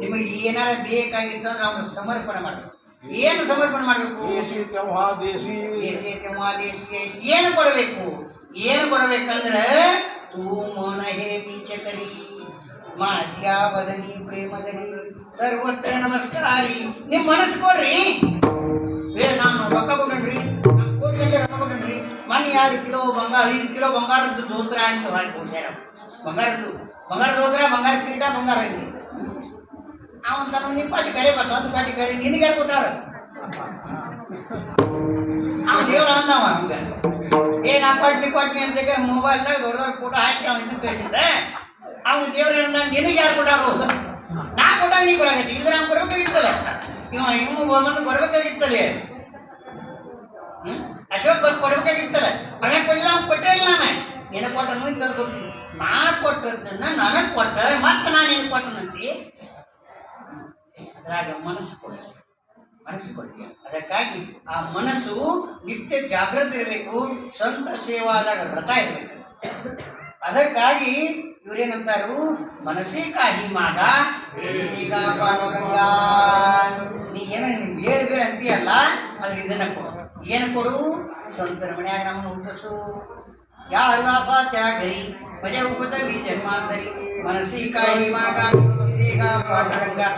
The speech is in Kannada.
ನಿಮಗೆ ಏನಾರ ಬೇಕಾಗಿತ್ತು ಅಂದ್ರೆ ಅವ್ನು ಸಮರ್ಪಣೆ ಮಾಡಬೇಕು. ಏನು ಸಮರ್ಪಣೆ ಮಾಡಬೇಕು? ಏನು ಕೊಡಬೇಕು? ಏನು ಕೊಡಬೇಕಂದ್ರೆ ತೂ ಮನ ಹೇ ಬೀಚಕರಿ ಮಾಧ್ಯ ಬದನಿ ಪ್ರೇಮದಲ್ಲಿ ಸರ್ವತ್ರ ನಮಸ್ಕಾರಿ. ನಿಮ್ಮ ಮನಸ್ಸು ಕೊಡ್ರಿ. ಏ ನಾನು ರೊಕ್ಕ ಎರಡು ಕಿಲೋ ಬಂಗಾರ, ಐದು ಕಿಲೋ ಬಂಗಾರದ್ದು ದೋತ್ರ ಅಂತ ಮಾಡಿ ಕೊಡ್ಸ್ಯಾರ. ಬಂಗಾರದ್ದು ಬಂಗಾರ ದೋತ್ರ, ಬಂಗಾರ ಕಿರೀಟ, ಬಂಗಾರ ಅಂಗಿ ಅವನ್ ತನ್ನ ನಿಮ್ಮ ಪಾಟಿ ಕರೆ ಬರ್ತ ಒಂದು ಪಾಟಿ ಕರೆ, ನಿನಗೆ ಯಾರು ಕೊಟ್ಟಾರ? ಅವ್ನು ದೇವ್ರ ಅಂದವ ಏನ್ ಏ ಡಿಪಾರ್ಟ್ಮೆಂಟ್ ಕೊಟ್ನಿ ಕೊಟ್ನಿ ಅಂತ ಮೊಬೈಲ್ದಾಗ ದೊಡ್ಡ ದೊಡ್ಡ ಫೋಟೋ ಹಾಕಿ ಅವ್ನು ಇದಕ್ಕೆ ಕಳಿಸಿದ್ರೆ, ಅವ್ನು ದೇವ್ರ ನಿನಗೆ ಯಾರು ಕೊಟ್ಟಾರು? ನಾ ಕೊಟ್ಟಾಗ ನೀ ಕೊಡಾಗತ್ತಿ ಇಲ್ಲ ಅವ್ನು ಕೊಡ್ಬೇಕಾಗಿತ್ತಲ್ಲ. ಇವ, ಇವ್ ಬಂದು ಕೊಡ್ಬೇಕಾಗಿತ್ತಲ್ಲ? ಅಶೋಕ್ ಬಂದು ಕೊಡ್ಬೇಕಾಗಿತ್ತಲ್ಲ ಅವೇ ಕೊಡಲಿಲ್ಲ ಅವ್ನು ಕೊಟ್ಟೇ ಇಲ್ಲ ನಾನು ಇಂತ ನಾ ಕೊಟ್ಟದ್ದನ್ನ ನನಗೆ ಕೊಟ್ಟ, ಮತ್ತೆ ನಾನು ನಿನಗೆ ಕೊಟ್ಟನಂತಿ? ಅದ್ರಾಗ ಮನಸ್ಸು ಕೊಡ. ಮನಸ್ಸು ಕೊಡಿ. ಅದಕ್ಕಾಗಿ ಆ ಮನಸ್ಸು ನಿತ್ಯ ಜಾಗೃತಿ ಇರಬೇಕು, ಸ್ವಂತ ಸೇವಾದಾಗ ವ್ರತ ಇರಬೇಕು. ಅದಕ್ಕಾಗಿ ಇವ್ರೇನಂತಾರು? ಮನಸ್ಸಿಕಾಗಿ ಮಾಗ. ಈಗ ನೀ ಏನ ನಿಮ್ಗೆ ಹೇಳ್ಬೇಡ ಬೇಡ ಅಂತೀಯಲ್ಲ, ಅದ್ರ ಇದನ್ನ ಕೊಡು. ಏನು ಕೊಡು? ಸ್ವಂತ ಮನೆಯಾಗ ನಮ್ಮನ್ನು ಹುಟ್ಟಿಸು या हल्लासा त्या घरी म्हणजे उपत वीज जन्मांतरी मनसी काही मागा देगा पाठरंगा